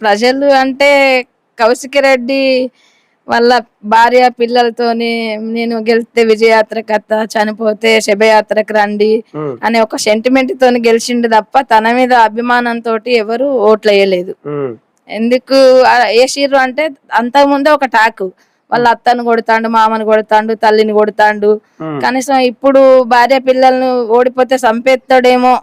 ప్రజలు అంటే కౌశిక్ రెడ్డి వాళ్ళ భార్య పిల్లలతోని నేను గెలిస్తే విజయయాత్ర కథ చనిపోతే శభయాత్రకు రండి అనే ఒక సెంటిమెంట్ తోని గెలిచిండు తప్ప తన మీద అభిమానంతో ఎవరు ఓట్లు వేయలేదు ఎందుకు? వేసిర్రు అంటే అంతకుముందే ఒక టాక్. వాళ్ళ అత్తను కొడతాండు మామను కొడతాండు తల్లిని కొడతాండు. కనీసం ఇప్పుడు భార్య పిల్లలను ఓడిపోతే చంపేస్తాడేమో ఉమ్,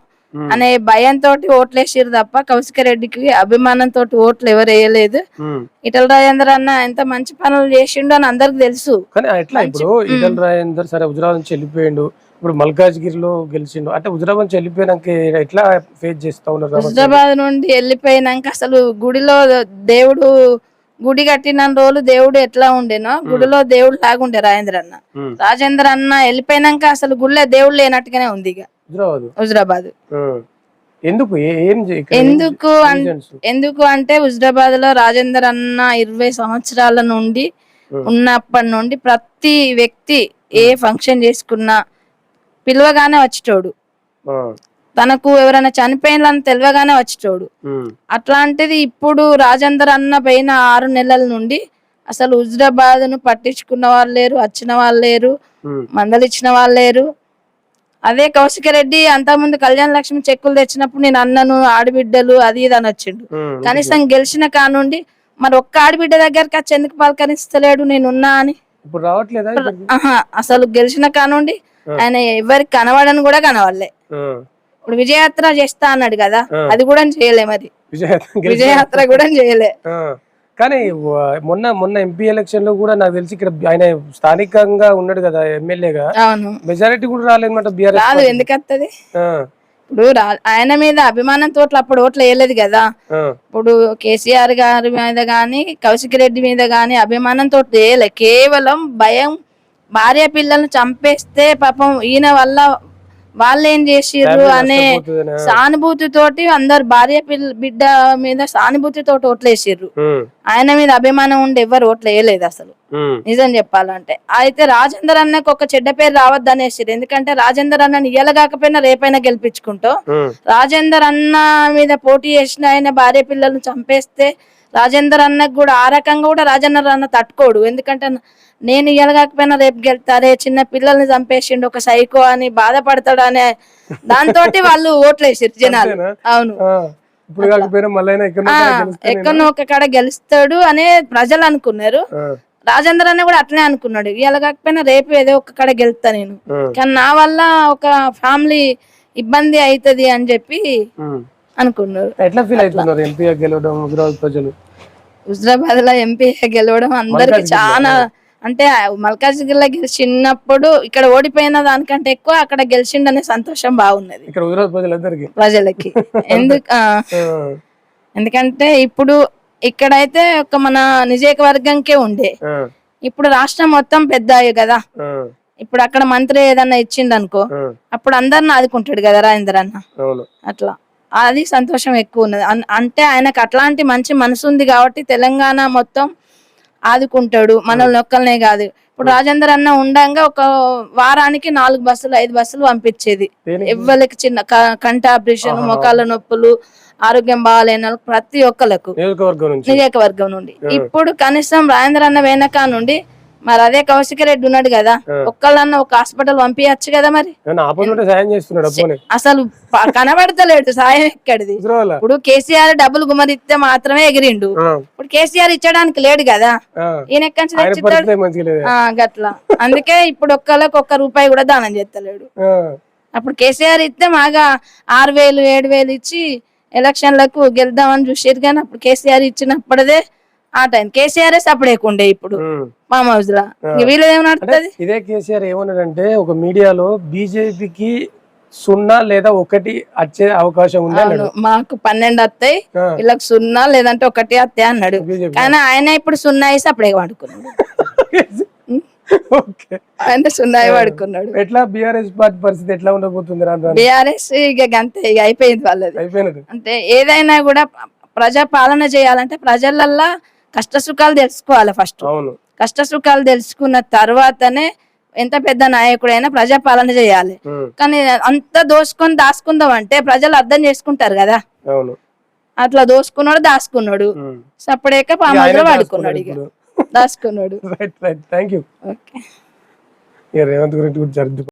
అనే భయంతో ఓట్లు వేసిర్రు తప్ప కౌశిక రెడ్డికి అభిమానంతో ఓట్లు ఎవరు వేయలేదు. ఉమ్. ఇటల రాజేంద్ర అన్న ఎంత మంచి పనులు చేసిండు అని అందరికి తెలుసు. కానీ ఎట్లా ఇప్పుడు ఈటల రాజేందర్ సరే హుజరాబాద్ నుంచి వెళ్ళిపోయిండు. ఇప్పుడు మల్కాజ్గిరిలో గెలిచిండు. అంటే హుజరాబాద్ నుంచి వెళ్ళిపోయినాక ఎట్లా ఫేస్ చేస్తా ఉన్నారు? హుజరాబాద్ నుండి వెళ్ళిపోయినాక అసలు గుడిలో దేవుడు గుడి కట్టిన రోజులు దేవుడు ఎట్లా ఉండేనో? గుడిలో దేవుడు లాగుండే రాజేంద్ర అన్న. రాజేంద్ర అన్న వెళ్ళిపోయినాక అసలు గుడిలో దేవుడు లేనట్టుగానే ఉంది ఇక హుజరాబాద్. ఎందుకు? ఎందుకు? ఎందుకు అంటే హుజరాబాద్లో రాజేందర్ అన్న ఇరవై సంవత్సరాల నుండి. ఉన్నప్పటి నుండి ప్రతి వ్యక్తి ఏ ఫంక్షన్ చేసుకున్నా పిలవగానే వచ్చేటోడు. తనకు ఎవరైనా చనిపోయినని తెలియగానే వచ్చేటోడు. అట్లాంటిది ఇప్పుడు రాజేందర్ అన్న పైన ఆరు నెలల నుండి అసలు హుజరాబాద్ను పట్టించుకున్న వాళ్ళు లేరు వచ్చిన వాళ్ళు లేరు మందలిచ్చిన వాళ్ళు లేరు. అదే కౌశిక రెడ్డి అంతకుముందు కళ్యాణ లక్ష్మి చెక్కులు తెచ్చినప్పుడు నేను అన్నను ఆడబిడ్డలు అది ఇది అని వచ్చిండు. కనీసం గెలిచిన కానుండి మరి ఒక్క ఆడబిడ్డ దగ్గరికి వచ్చి ఎందుకు పలకరిస్తలేడు నేనున్నా అని. ఇప్పుడు రావట్లేదా అసలు గెలిచిన కానుండి ఆయన ఎవరికి కనబడని కూడా కనబడలే. ఆ, ఇప్పుడు విజయయాత్ర చేస్తా అన్నాడు కదా. అది కూడా చేయలే మరి. విజయయాత్ర కూడా చేయలే. కానీ మొన్న మొన్న ఎంపీ ఎలక్షన్లో కూడా నాకు తెలిసి ఇక్కడ ఆయన స్థానికంగా ఉన్నాడు కదా ఎమ్మెల్యేగా. మెజారిటీ కూడా రాలేదన్నమాట బీఆర్ఎస్ రాదు ఎందుకు వస్తుంది ఇప్పుడు ఆయన మీద అభిమానంతో అప్పుడు ఓట్లు వేయలేదు కదా. ఇప్పుడు కేసీఆర్ గారి మీద గాని కౌశిక్ రెడ్డి మీద గాని అభిమానంతో వేయలే. కేవలం భయం భార్య పిల్లల్ని చంపేస్తే పాపం ఈయన వల్ల వాళ్ళు ఏం చేసిర్రు అనే సానుభూతి తోటి అందరు భార్య పిల్ల బిడ్డ మీద సానుభూతి తోటి ఓట్లు వేసిర్రు ఆయన మీద అభిమానం ఉండి ఎవరు ఓట్లు వేయలేదు అసలు. నిజం చెప్పాలంటే. అయితే రాజేందర్ అన్నకు ఒక చెడ్డ పేరు రావద్దు అనేసి ఎందుకంటే రాజేందర్ అన్నని ఇయ్యాల కాకపోయినా రేపైనా గెలిపించుకుంటూ. రాజేందర్ అన్న మీద పోటీ చేసిన ఆయన భార్య పిల్లల్ని చంపేస్తే రాజేందర్ అన్నకు కూడా ఆ రకంగా కూడా రాజేందర్ అన్న తట్టుకోడు. ఎందుకంటే నేను ఇయ్యాల కాకపోయినా రేపు గెలుతారే చిన్న పిల్లల్ని చంపేసిండు ఒక సైకో అని బాధపడతాడు అనే దాంతో వాళ్ళు ఓట్లు వేసారు జనాలు? అవును. ఎక్కడో ఒక కాడ గెలుస్తాడు అనే ప్రజలు అనుకున్నారు. రాజేంద్ర అన్న కూడా అట్లనే అనుకున్నాడు. ఇవాళ కాకపోయినా రేపు ఏదో ఒక కాడ గెలుస్తా నేను. కానీ నా వల్ల ఒక ఫ్యామిలీ ఇబ్బంది అవుతది అని చెప్పి అనుకున్నారు. ఎట్లా ఫీల్ అవుతున్నారు ఎంపీ గెలవడం ప్రజలు? హుజరాబాద్లో ఎంపీ గెలవడం అందరికి చాలా అంటే మల్కాజ్గిరిలో గెలిచినప్పుడు ఇక్కడ ఓడిపోయిన దానికంటే ఎక్కువ అక్కడ గెలిచిండనే సంతోషం బాగున్నది. ప్రజలందరికీ. ప్రజలకి. ఎందుకు ఎందుకంటే ఇప్పుడు ఇక్కడైతే ఒక మన నియోజకవర్గంకే ఉండే. ఇప్పుడు రాష్ట్రం మొత్తం పెద్ద కదా. ఇప్పుడు అక్కడ మంత్రి ఏదన్నా ఇచ్చిండు అనుకో అప్పుడు అందరిని ఆదుకుంటాడు కదా రాజేంద్ర అన్న అట్లా. అది సంతోషం ఎక్కువ ఉన్నది. అంటే ఆయనకు అట్లాంటి మంచి మనసు ఉంది కాబట్టి తెలంగాణ మొత్తం ఆదుకుంటాడు. మనల్ని ఒక్కలనే కాదు. ఇప్పుడు రాజేందర్ అన్న ఉండంగా ఒక వారానికి నాలుగు బస్సులు ఐదు బస్సులు పంపించేది. దేనికి? ఎవ్వరికి చిన్న కంటి ఆపరేషన్ మొకాల నొప్పులు ఆరోగ్యం బాగాలేని ప్రతి ఒక్కలకు. నియోజకవర్గం నుండి. ఇప్పుడు కనీసం రాజేంద్ర అన్న వెనక నుండి మరి అదే కౌశిక రెడ్డి ఉన్నాడు కదా ఒక్కళ్ళన్న ఒక హాస్పిటల్ పంపించచ్చు కదా మరి? సాయం చేస్తున్నాడు అసలు కనబడతలేడు సాయం ఎక్కడిది? ఇప్పుడు కేసీఆర్ డబ్బులు గుమరిస్తే మాత్రమే ఎగిరిండు. ఇప్పుడు కేసీఆర్ ఇచ్చడానికి లేడు కదా. ఈయన ఎక్కడి నుంచి తెచ్చిస్తాడు గట్లా. అందుకే ఇప్పుడు ఒక్కళ్ళకి ఒక్క రూపాయి కూడా దానం చేస్తలేడు. అప్పుడు కేసీఆర్ ఇస్తే మాగా ఆరు వేలు ఏడు వేలు ఇచ్చి ఎలక్షన్లకు గెలుద్దామని చూసారు కానీ అప్పుడు కేసీఆర్ ఇచ్చినప్పుడే ఆ టైం కేసీఆర్ ఇప్పుడు. ఫామ్ హౌస్ లా వీళ్ళది ఏమి నడుతుంది ఇదే కేసీఆర్ ఏమన్నాడంటే ఒక మీడియాలో బీజేపీకి సున్నా లేదా ఒకటి వచ్చే అవకాశం ఉంది మాకు పన్నెండు వస్తాయి వీళ్ళకి సున్నా లేదంటే ఒకటి వస్తాయి అన్నాడు. కానీ ఆయన ఇప్పుడు సున్నా వేసి అప్పుడే వాడుకున్నాడు. ఆయన సున్నా అయి వాడుకున్నాడు. ఎట్లా బీఆర్ఎస్ పార్టీ పరిస్థితి ఎట్లా ఉండబోతుంది? బీఆర్ఎస్ ఇక గంతే ఇక అయిపోయింది వాళ్ళది. అంటే ఏదైనా కూడా ప్రజా పాలన చేయాలంటే ప్రజలల్లా కష్ట సుఖాలు తెలుసుకోవాలి ఫస్ట్ కష్ట సుఖాలు తెలుసుకున్న తర్వాతనే ఎంత పెద్ద నాయకుడైనా ప్రజా పాలన చేయాలి కానీ అంత దోసుకొని దాచుకుందాం అంటే ప్రజలు అర్థం చేసుకుంటారు కదా. అట్లా దోసుకున్నాడు దాసుకున్నాడు. ఉమ్. సపడేక ఇక పాములో ఆయనే వాడుకున్నాడు ఇక. దాచుకున్నాడు దాసుకున్నాడు. Right right thank you okay ఇక రేవంత్ గురించి